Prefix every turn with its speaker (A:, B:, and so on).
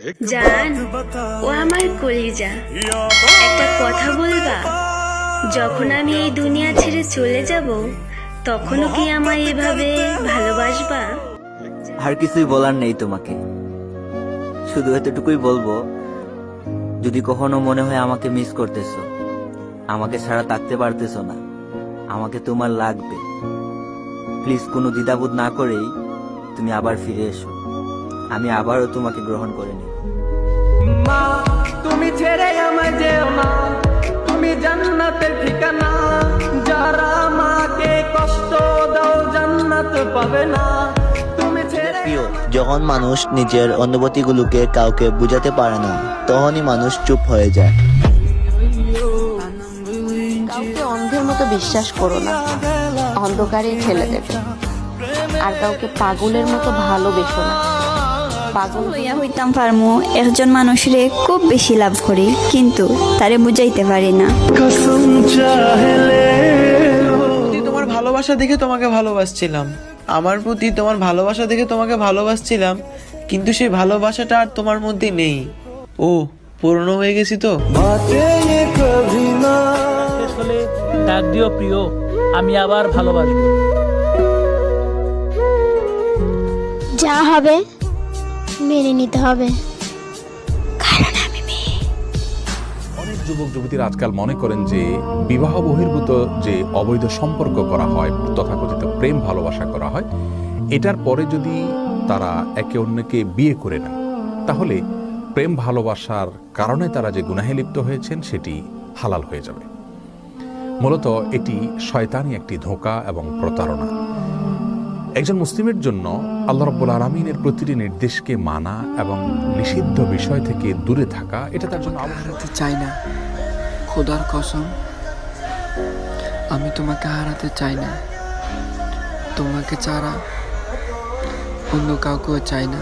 A: জান ও আমার কলিজা। একটা কথা বলবা যখন আমি এই দুনিয়া ছেড়ে চলে যাব তখনও কি আমায় এভাবে ভালোবাসবা?
B: আর কিছুই বলার নেই তোমাকে। শুধু এতটুকুই বলব যদি কখনো মনে হয় আমাকে মিস করতেছো আমাকে ছাড়া থাকতে পারতেছো না আমাকে তোমার লাগবে। প্লিজ কোনো দ্বিধাবোধ না করেই তুমি আবার ফিরে এসো। আমি আবারও তোমাকে গ্রহণ করে নিই
C: মা তুমি ছেড়ে আমায় যেও না। তুমি জান্নাতের ঠিকানা। যারা মাকে কষ্ট দাও জান্নাত পাবে না।
D: প্রিয় যখন মানুষ নিজের অনুভূতিগুলোকে কাউকে বোঝাতে পারে না তখনই মানুষ চুপ হয়ে যায়।
E: কাউকে অন্ধের মতো বিশ্বাস করো না। অন্ধকারে ঠেলে দেবে। আর কাউকে পাগলের মতো ভালোবেসো না। পাগল
F: লইয়া হইতাম পারমু একজন মানুষরে খুব বেশি লাভ করি কিন্তু তারে বুঝাইতে পারি না।
G: তোমার ভালোবাসা দেখে তোমাকে ভালোবাসছিলাম। আমার প্রতি তোমার ভালোবাসা দেখে তোমাকে ভালোবাসছিলাম কিন্তু সেই ভালোবাসাটা আর তোমার মধ্যে নেই। ও পুরনো হয়ে গেছি তো।
H: ডাক দিও প্রিয় আমি আবার ভালোবাসবো।
I: যা হবে। মেনে নিতে হবে।
J: অনেক যুবক, যুবতীরা আজকাল মনে করেন যে বিবাহ বহির্ভূত যে অবৈধ সম্পর্ক করা হয়, তথাকথিত প্রেম ভালোবাসা করা হয়, এটার পরে যদি তারা একে অন্যকে বিয়ে করে নেন, তাহলে প্রেম ভালোবাসার কারণে তারা যে গুনাহে লিপ্ত হয়েছেন, সেটি হালাল হয়ে যাবে। মূলত এটি শয়তানি একটি ধোঁকা এবং প্রতারণা। একজন মুসলিমের জন্য আল্লাহ রব্বুল আলমিনের প্রতিটি নির্দেশকে মানা এবং নিষিদ্ধ বিষয় থেকে দূরে থাকা, এটা তার জন্য
C: হারাতে চাই না। খোদার কসম, আমি তোমাকে হারাতে চাই না। তোমাকে ছাড়া অন্য কাউকেও চাই না।